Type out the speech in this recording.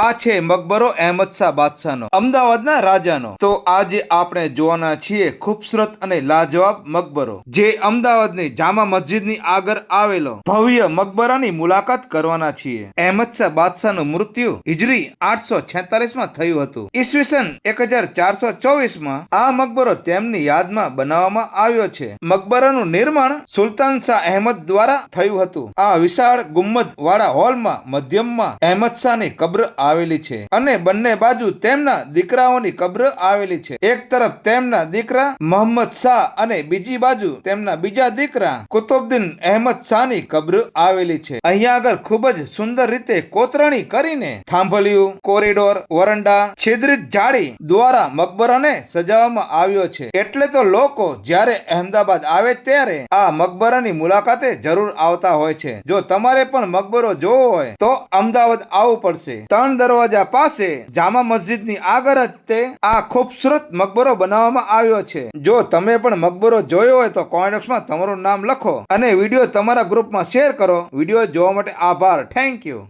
આ છે મકબરો અહેમદ શાહ બાદશાહનો, અમદાવાદના રાજાનો. તો આજે આપણે જોવાના છીએ ખૂબસૂરત અને લાજવાબ મકબરો, જે અમદાવાદની જામા મસ્જિદની આગળ આવેલો ભવ્ય મકબરાની મુલાકાત કરવાના છીએ. અહેમદ શાહ બાદશાહનું મૃત્યુ હિજરી આઠસો માં થયું હતું. ઈસવીસન એક હજાર ચારસો ચોવીસમાં આ મકબરો તેમની યાદમાં બનાવવામાં આવ્યો છે. મકબરાનું નિર્માણ સુલતાન શાહ અહેમદ દ્વારા થયું હતું. આ વિશાળ ગુમ્મદ વાળા હોલમાં મધ્યમમાં અહેમદ શાહની કબ્ર આવેલી છે. અને બંને બાજુ તેમના દીકરાઓની કબ્ર આવેલી છે. એક તરફ તેમના દીકરા મોહમ્મદ શાહ અને બીજી બાજુ તેમના બીજા દીકરા કુતુબુદ્દીન અહેમદ શાહની કબ્ર આવેલી છે. અહીંયા આગળ ખૂબ જ સુંદર રીતે કોતરણી કરીને થાંભલિયું, કોરિડોર, વરંડા, છિદ્રિત જાળી દ્વારા મકબરાને સજાવવામાં આવ્યો છે. એટલે તો લોકો જ્યારે અહેમદાબાદ આવે ત્યારે આ મકબરાની મુલાકાતે જરૂર આવતા હોય છે. જો તમારે પણ મકબરો જોવો હોય તો અમદાવાદ આવવું પડશે. ત્રણ દરવાજા પાસે જામા મસ્જિદની આગળ જ તે આ ખૂબસૂરત મકબરો બનાવવામાં આવ્યો છે. જો તમે પણ મકબરો જોયો હોય તો કોમેન્ટ્સમાં તમારું નામ લખો અને વીડિયો તમારા ગ્રુપમાં શેર કરો. વીડિયો જોવા માટે આભાર. Thank you